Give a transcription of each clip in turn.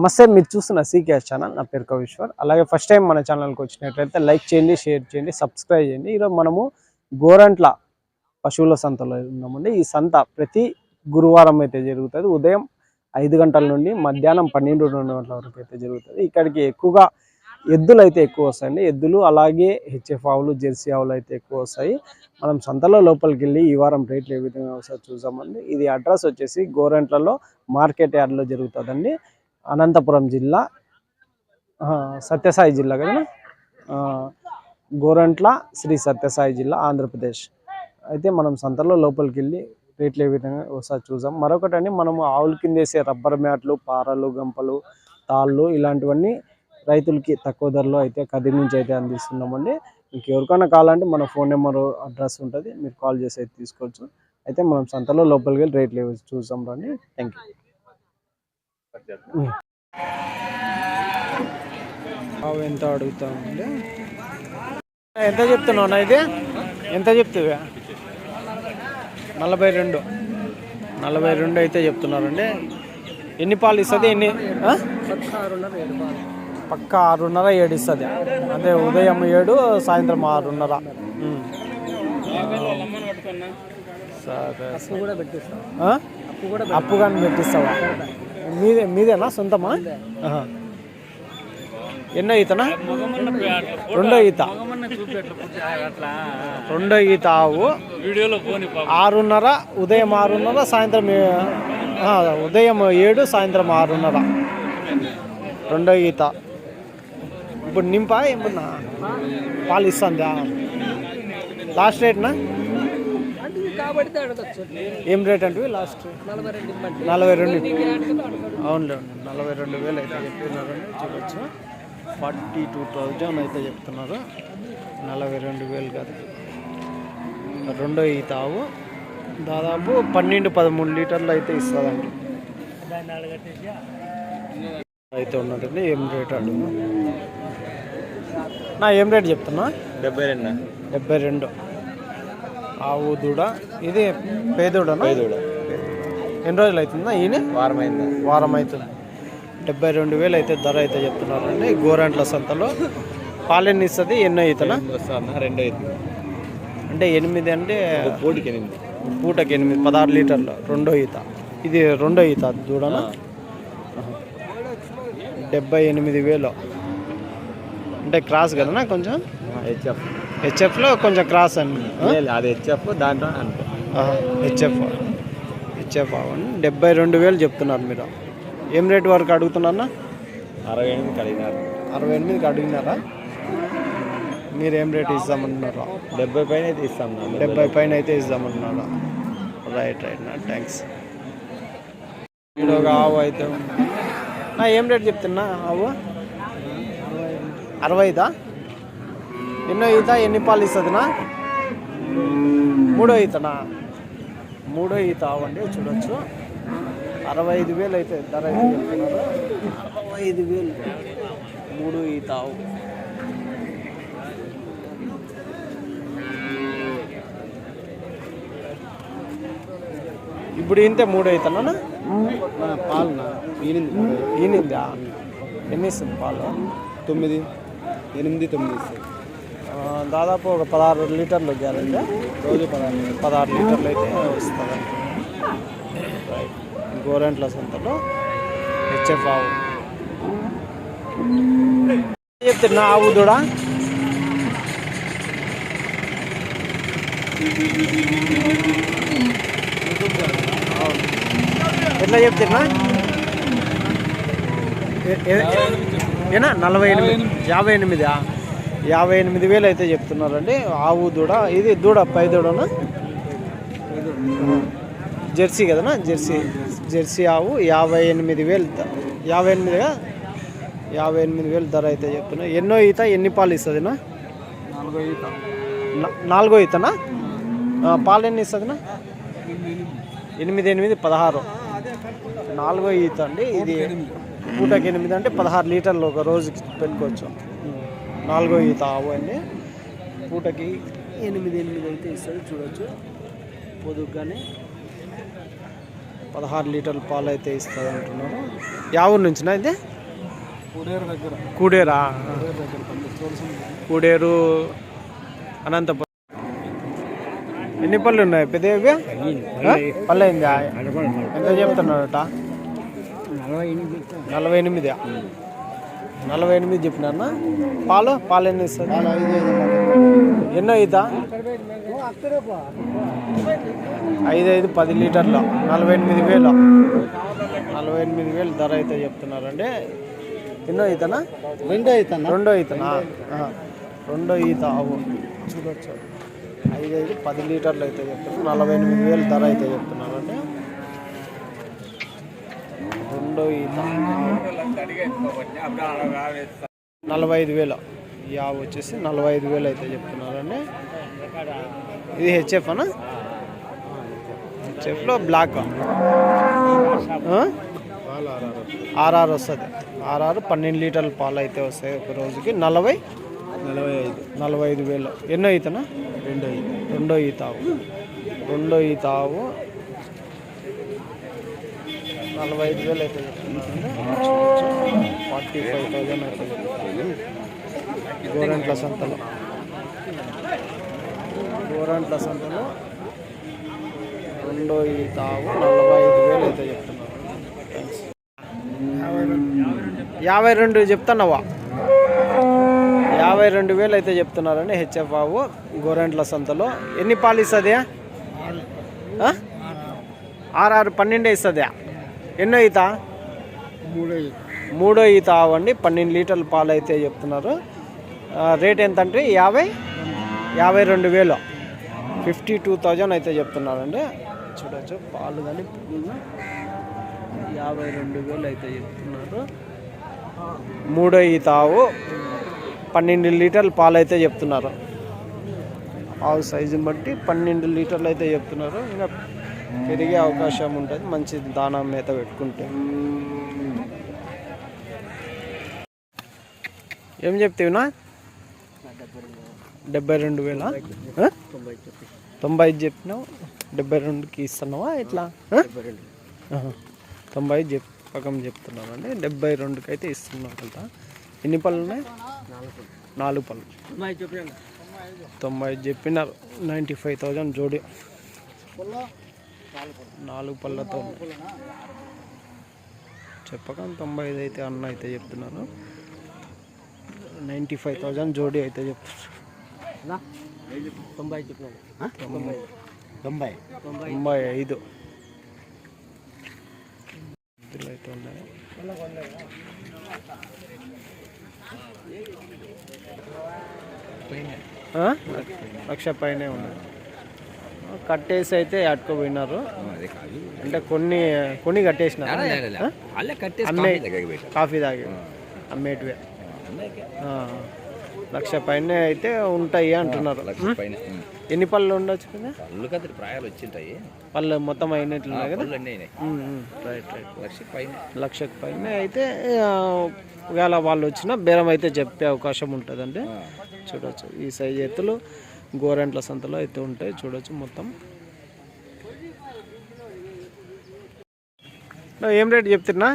నమస్తే మీరు చూస్తున్న సీకేఎస్ ఛానల్. నా పేరు కవిశ్వర్. అలాగే ఫస్ట్ టైం మన ఛానల్కి వచ్చినట్లయితే లైక్ చేయండి షేర్ చేయండి సబ్స్క్రైబ్ చేయండి. ఈరోజు మనము గోరంట్ల పశువుల సంతలో ఉన్నామండి. ఈ సంత ప్రతి గురువారం అయితే జరుగుతుంది. ఉదయం ఐదు గంటల నుండి మధ్యాహ్నం పన్నెండు రెండు గంటల వరకు అయితే జరుగుతుంది. ఇక్కడికి ఎక్కువగా ఎద్దులు అయితే ఎక్కువ వస్తాయండి. ఎద్దులు అలాగే హెచ్ఎఫ్ ఆవులు జెర్సీ ఆవులు అయితే ఎక్కువ వస్తాయి. మనం సంతలో లోపలికి వెళ్ళి ఈ వారం రేట్లు ఏ విధంగా వస్తాయో చూసామండి ఇది అడ్రస్ వచ్చేసి గోరంట్లలో మార్కెట్ యార్డ్లో జరుగుతుందండి. అనంతపురం జిల్లా సత్యసాయి జిల్లా కదా? గోరంట్ల శ్రీ సత్యసాయి జిల్లా ఆంధ్రప్రదేశ్. అయితే మనం సంతలో లోపలికి వెళ్ళి రేట్లు ఏ విధంగా ఒకసారి చూసాం మరొకటండి మనము ఆవుల కింద వేసే రబ్బర్ మ్యాట్లు పారలు గంపలు తాళ్ళు ఇలాంటివన్నీ రైతులకి తక్కువ ధరలో అయితే కదిరి నుంచి అయితే అందిస్తున్నామండి. మీకు ఎవరికైనా కావాలంటే మన ఫోన్ నెంబర్ అడ్రస్ ఉంటుంది. మీరు కాల్ చేసి అయితే తీసుకోవచ్చు. అయితే మనం సంతలో లోపలికి వెళ్ళి రేట్లు చూసాం రండి. థ్యాంక్ యూ అవి ఎంత అడుగుతామండి ఎంత చెప్తున్నావు అన్న ఇది? ఎంత చెప్తావా? నలభై రెండు. నలభై రెండు అయితే చెప్తున్నారండి. ఎన్ని పాలు ఇస్తుంది? ఎన్ని? పక్క ఆరున్నర ఏడు ఇస్తుంది. అదే ఉదయం ఏడు సాయంత్రం ఆరున్నర. సరే? అప్పు కానీ పెట్టిస్తావా? మీదే మీదేనా? సొంతమా. ఎన్నో ఈతనా? రెండో ఈత. రెండో ఈత ఆవు. ఆరున్నర ఉదయం ఆరున్నర సాయంత్రం ఉదయం ఏడు సాయంత్రం ఆరున్నర. రెండో ఈత. ఇప్పుడు నింపా? ఏమన్నా పాలు ఇస్తుందా లాస్ట్ రేట్నా? ఏం రేట్ అంటే లాస్ట్? నలభై రెండు ఇవ్వండి. నలభై రెండు. అడుగుతున్నాడు అవునులే నలభై రెండు వేలు అయితే చెప్తున్నారు. చూడొచ్చు. ఫార్టీ టూ థౌజండ్ అయితే చెప్తున్నారు. నలభై రెండు వేలు కాదు. రెండో ఈ తావు. దాదాపు పన్నెండు పదమూడు లీటర్లు అయితే ఇస్తుందండి. అయితే ఉన్నదండి. ఏం రేట్ అడుగు నా ఏం రేట్ చెప్తున్నా? డెబ్బై రెండు. డెబ్బై రెండు. ఆవు దూడ ఇది పేదూడనా? పేదూడ. ఎన్ని రోజులు అవుతుందా ఈయన? వారం అయిందా వారం అవుతుంది డెబ్బై రెండు వేలు అయితే ధర అయితే చెప్తున్నారండి. గోరంట్ల సంతలో. పాలెన్ని ఇస్తుంది? ఎన్నో వస్తా రెండో అవుతుంది అంటే ఎనిమిది అంటే కోటికి ఎనిమిది. పూటకి ఎనిమిది పదహారు లీటర్లు. రెండో ఈత. ఇది రెండో ఈత చూడనా డెబ్బై ఎనిమిది వేలు. అంటే క్రాస్ కదనా కొంచెం? హెచ్ఎఫ్. హెచ్ఎఫ్లో కొంచెం క్రాస్ అండి అది హెచ్ఎఫ్ దాంట్లో అంతే. హెచ్ఎఫ్ హెచ్ఎఫ్ అవ్వండి డెబ్బై రెండు వేలు చెప్తున్నారు మీరు. ఏం రేట్ వరకు అడుగుతున్నారా అరవై ఎనిమిది కలిగినారు అరవై ఎనిమిదికి అడిగినారా? మీరు ఏం రేట్ ఇస్తామంటున్నారా డెబ్బై పైన అయితే ఇస్తాం డెబ్బై పైన అయితే ఇద్దామన్నారా రైట్ రైట్ నా థ్యాంక్స్ ఒక ఆవు అయితే. నా ఏం రేట్ చెప్తున్నా ఆవు? అరవై ఐదా? ఎన్నో ఈత ఎన్ని పాలు ఇస్తుందినా? మూడో ఈతనా? మూడో ఈత ఆవు అండి చూడొచ్చు. అరవై ఐదు వేలు అయితే ధర అరవై ఐదు వేలు. మూడు ఈత ఆవు ఇప్పుడు ఇంతే మూడు అవుతానా పాలు ఈనిందా. ఎన్ని ఇస్తుంది పాలు? తొమ్మిది. ఎనిమిది తొమ్మిది ఇస్తాయి ఆ, దాదాపు ఒక పదహారు లీటర్లు గ్యారంటీ. రోజు పదహారు పదహారు లీటర్లు అయితే వస్తుందండి గోరెంట్ల సంతలో హెచ్ఎఫ్ ఆవు. చెప్తున్నా ఆవు దూడ? ఎట్లా చెప్తున్నా? ఏనా? నలభై ఎనిమిది. యాభై ఎనిమిదా? యాభై ఎనిమిది వేలు అయితే చెప్తున్నారండి. ఆవు దూడ ఇది దూడ పై దూడనా? జెర్సీ కదనా? జెర్సీ జెర్సీ ఆవు యాభై ఎనిమిది వేలు యాభై ఎనిమిదిగా యాభై ఎనిమిది వేలు ధర అయితే చెప్తున్నా. ఎన్నో ఈత ఎన్ని పాలు ఇస్తుందినా? నాలుగో ఈత. నాలుగో ఈతనా? పాలు ఎన్ని ఇస్తుందినా? ఎనిమిది ఎనిమిది పదహారు. నాలుగో ఈత అండి. ఇది పూటకి ఎనిమిది అంటే పదహారు లీటర్లు ఒక రోజుకి పెట్టుకోవచ్చు నాలుగో ఈత ఆవు అండి. పూటకి ఎనిమిది ఎనిమిది అయితే ఇస్తుంది చూడొచ్చు. పొదుగ్గానే పదహారు లీటర్ల పాలు అయితే ఇస్తుంది అంటున్నారు. యా ఊరు నుంచినా ఇది? కుడేరు దగ్గర. కూడేరా? కూడేరు అనంతపురం. ఎన్ని పళ్ళు ఉన్నాయి? పెద్దవి పళ్ళు అయిందా? ఎంత చెప్తున్నారట? నలభై ఎనిమిది. నలభై ఎనిమిది. చెప్పినారనా పాలు? పాలు ఎన్ని ఎన్నో ఈత ఐదు ఐదు పది లీటర్లు. నలభై ఎనిమిది వేలు. నలభై ఎనిమిది వేలు ధర అయితే చెప్తున్నారండి. ఎన్నో ఈతనా రెండే అవుతాను రెండో ఈతనా ఆ, రెండో ఈత అవు చూడొచ్చు. ఐదు ఐదు పది లీటర్లు అయితే చెప్తున్నారు. నలభై ఎనిమిది వేలు ధర అయితే చెప్తున్నారండి. రెండో ఈత నలభై ఐదు వేలు. ఆవు వచ్చేసి నలభై ఐదు వేలు అయితే చెప్తున్నారండి. ఇది హెచ్ఎఫ్ అనా? హెచ్ఎఫ్లో బ్లాక్. ఆర్ఆర్ వస్తుంది. ఆర్ఆర్ పన్నెండు లీటర్ల పాలు అయితే వస్తాయి ఒక రోజుకి. నలభై? నలభై ఐదు. నలభై ఐదు వేలు. ఎన్నో ఈతనా? రెండు ఐదు రెండో ఈత ఆవు. రెండో ఈత ఆవు నలభై ఐదు వేలు అయితే ఫార్టీ ఫైవ్ థౌజండ్ అయితే గోరంట్ల సంతలో. గోరంట్ల సంతలో. రెండో ఈ తావు నలభై ఐదు వేలు అయితే చెప్తున్నారు. యాభై రెండు చెప్తున్నావా? యాభై రెండు వేలు అయితే చెప్తున్నారండి హెచ్ఎఫ్ ఆవు గోరెంట్ల సంతలో. ఎన్ని పాలు ఇస్తుంది ఆర్ఆర్ పన్నెండే ఇస్తుందా ఎన్నో ఈత? మూడు ఈత. ఆవు అండి పన్నెండు లీటర్ల పాలు అయితే చెప్తున్నారు రేట్ ఎంత అంటే యాభై? యాభై రెండు వేలు. ఫిఫ్టీ టూ థౌజండ్ అయితే చెప్తున్నారండి. చూడొచ్చు పాలు కానీ యాభై రెండు వేలు అయితే చెప్తున్నారు. మూడో ఈత ఆవు పన్నెండు లీటర్ల పాలు అయితే చెప్తున్నారు. ఆవు సైజుని బట్టి పన్నెండు లీటర్లు అయితే చెప్తున్నారు. ఇంకా పెరిగే అవకాశం ఉంటుంది. మంచి దానా మేత పెట్టుకుంటే. ఏం చెప్తావునా డెబ్బై రెండు వేల? తొంభై ఐదు చెప్పినావు. డెబ్బై రెండుకి ఇస్తున్నావా ఎట్లా? తొంభై ఐదు చెప్ పక్కన చెప్తున్నాను అండి డెబ్బై రెండుకి అయితే ఇస్తున్నావు కదా. ఎన్ని పళ్ళు ఉన్నాయి? నాలుగు పళ్ళు. తొంభై ఐదు చెప్పినారు. నైంటీ ఫైవ్ థౌజండ్ జోడి. నాలుగు పళ్ళతో ఉన్నాయి. చెప్పక తొంభై ఐదు అయితే అన్న అయితే చెప్తున్నారు నైంటీ ఫైవ్ థౌజండ్ జోడి అయితే చెప్తున్నారు తొంభై ఐదు అయితే ఉన్నాయి? లక్ష పైనే ఉన్నాయి. కట్టేసి అయితే అట్టుకుపోయినారు అంటే కొన్ని కొన్ని కట్టేసినారు. అమ్మే కాఫీ తాగి. అమ్మేటివే. లక్ష పైన అయితే ఉంటాయి అంటున్నారు. ఎన్ని పళ్ళు ఉండొచ్చు కదా? పళ్ళు ప్రాయాలు వచ్చింటాయి. పళ్ళు మొత్తం అయినట్లున్నాయి కదా. రైట్ రైట్ లక్ష పైన. లక్షకు పైన అయితే ఒకవేళ వాళ్ళు వచ్చినా బేరం అయితే చెప్పే అవకాశం ఉంటుందండి. చూడొచ్చు. ఈ సైజ్ ఎత్తులు గోరెంట్ల సంతలో అయితే ఉంటాయి చూడొచ్చు మొత్తం. ఏం రేట్ చెప్తున్నా?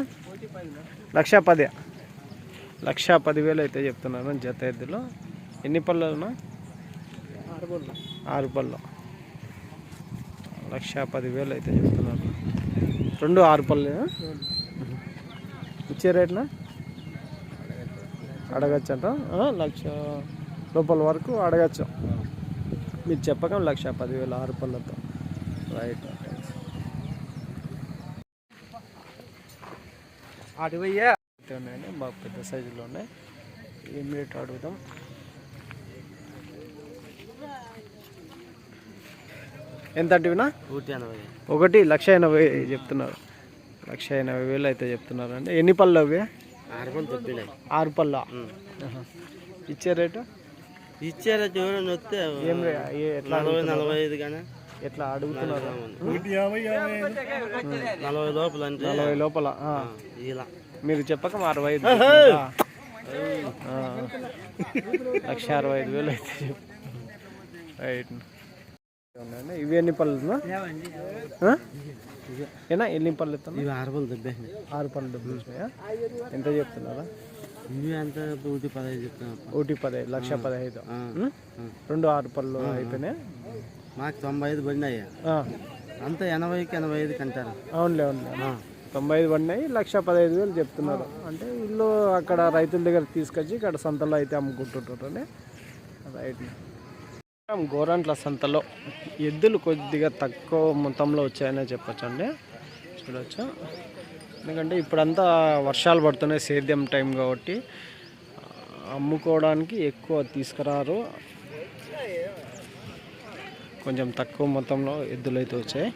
లక్ష పది. లక్ష పదివేలు అయితే చెప్తున్నాను జత ఎద్దులో. ఎన్ని పళ్ళునా ఆరు పళ్ళు. లక్ష పదివేలు అయితే చెప్తున్నారు రెండు ఆరు పళ్ళు ఇచ్చే రేట్నా అడగచ్చంట. లక్ష లోపల వరకు అడగచ్చు. మీరు చెప్పక లక్ష పదివేలు ఆరు పళ్ళతో రైట్ అటువయ్యా ఉన్నాయండి బాగా పెద్ద సైజులో ఉన్నాయి ఏం రేట్ అడుగుదాం ఎంత ఎనభై. ఒకటి లక్ష ఎనభై చెప్తున్నారు. లక్ష ఎనభై వేలు అయితే చెప్తున్నారు అండి ఎన్ని పళ్ళు అవి? ఆరు పళ్ళ ఇచ్చే రేటు? ఇచ్చారా చూడండి వస్తే ఏం రే- ఏ- ఎట్లా నలభై అడుగుతున్నారు? నలభై ఐదు కానీ ఎట్లా అడుగుతున్నారు? నలభై లోపల అంటే. నలభై లోపల ఆ. ఇలా. మీరు చెప్పక మా అరవై ఐదు చెప్తున్నారా? ఆ. లక్ష అరవై ఐదు వేలు అయితే చెప్పు. రైట్. ఇవి ఎన్ని పళ్ళు ఏనా? ఎన్ని పళ్ళు ఇస్తాను ఇవి ఆరు పళ్ళు దొబ్బేసినాయి. ఆరు పళ్ళు డబ్బులు వచ్చినాయా ఎంత చెప్తున్నారా? ఒకటి పదహైదు లక్ష పదహైదు. రెండు ఆరు పళ్ళు అయిపోయినాయి మాకు తొంభై ఐదు పడినాయి. అంతా ఎనభైకి ఎనభై ఐదుకి అంటారు. అవునులే అవునులే. తొంభై ఐదు పడినాయి లక్ష పదహైదు వేలు చెప్తున్నారు. అంటే వీళ్ళు అక్కడ రైతుల దగ్గర తీసుకొచ్చి ఇక్కడ సంతలో అయితే అమ్ముకుంటుంటారని రైట్. గోరంట్ల సంతలో. ఎద్దులు కొద్దిగా తక్కువ మొత్తంలో వచ్చాయనే చెప్పొచ్చండి. చూడొచ్చు. ఎందుకంటే ఇప్పుడంతా వర్షాలు పడుతున్నాయి సేద్యం టైం కాబట్టి. అమ్ముకోవడానికి ఎక్కువ తీసుకురారు. కొంచెం తక్కువ మొత్తంలో ఎద్దులు అయితే వచ్చాయి.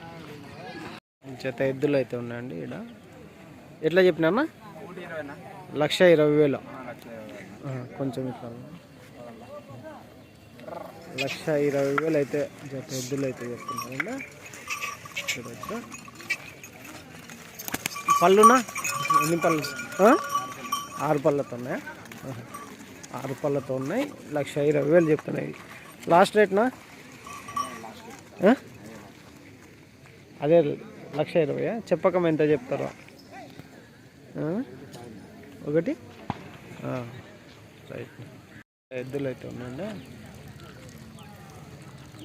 చేత ఎద్దులు అయితే ఉన్నాయండి ఇక్కడ ఎట్లా చెప్పినా లక్ష ఇరవై వేలు. కొంచెం ఇట్లా. లక్ష ఇరవై వేలు అయితే జత ఎద్దులు అయితే చెప్తున్నారండి చూడొచ్చు. పళ్ళునా? ఎన్ని పళ్ళు? ఆరు పళ్ళతో ఉన్నాయా. ఆరు పళ్ళతో ఉన్నాయి. లక్ష ఇరవై వేలు చెప్తున్నాయి. లాస్ట్ రేట్నా? అదే లక్ష ఇరవై చెప్పకం ఎంత చెప్తారో? ఒకటి? రైట్ ఎద్దులు అయితే ఉన్నాయండి.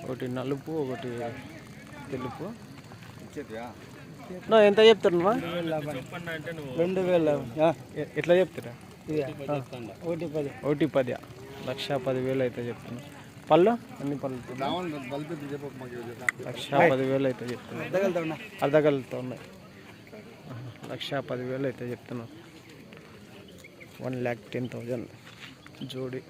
ఒకటి నలుపు ఒకటి తెలుపు. నా ఎంత చెప్తారు నువ్వు? రెండు వేల ఎట్లా చెప్తారా? ఒకటి పది. ఒకటి పది లక్ష పదివేలు అయితే చెప్తున్నా పళ్ళు? అన్ని పళ్ళు లక్ష పదివేలు అయితే చెప్తున్నా అర్ధగలతో ఉన్నాయి. లక్ష పదివేలు అయితే చెప్తున్నా వన్ ల్యాక్ టెన్ థౌజండ్. జోడి.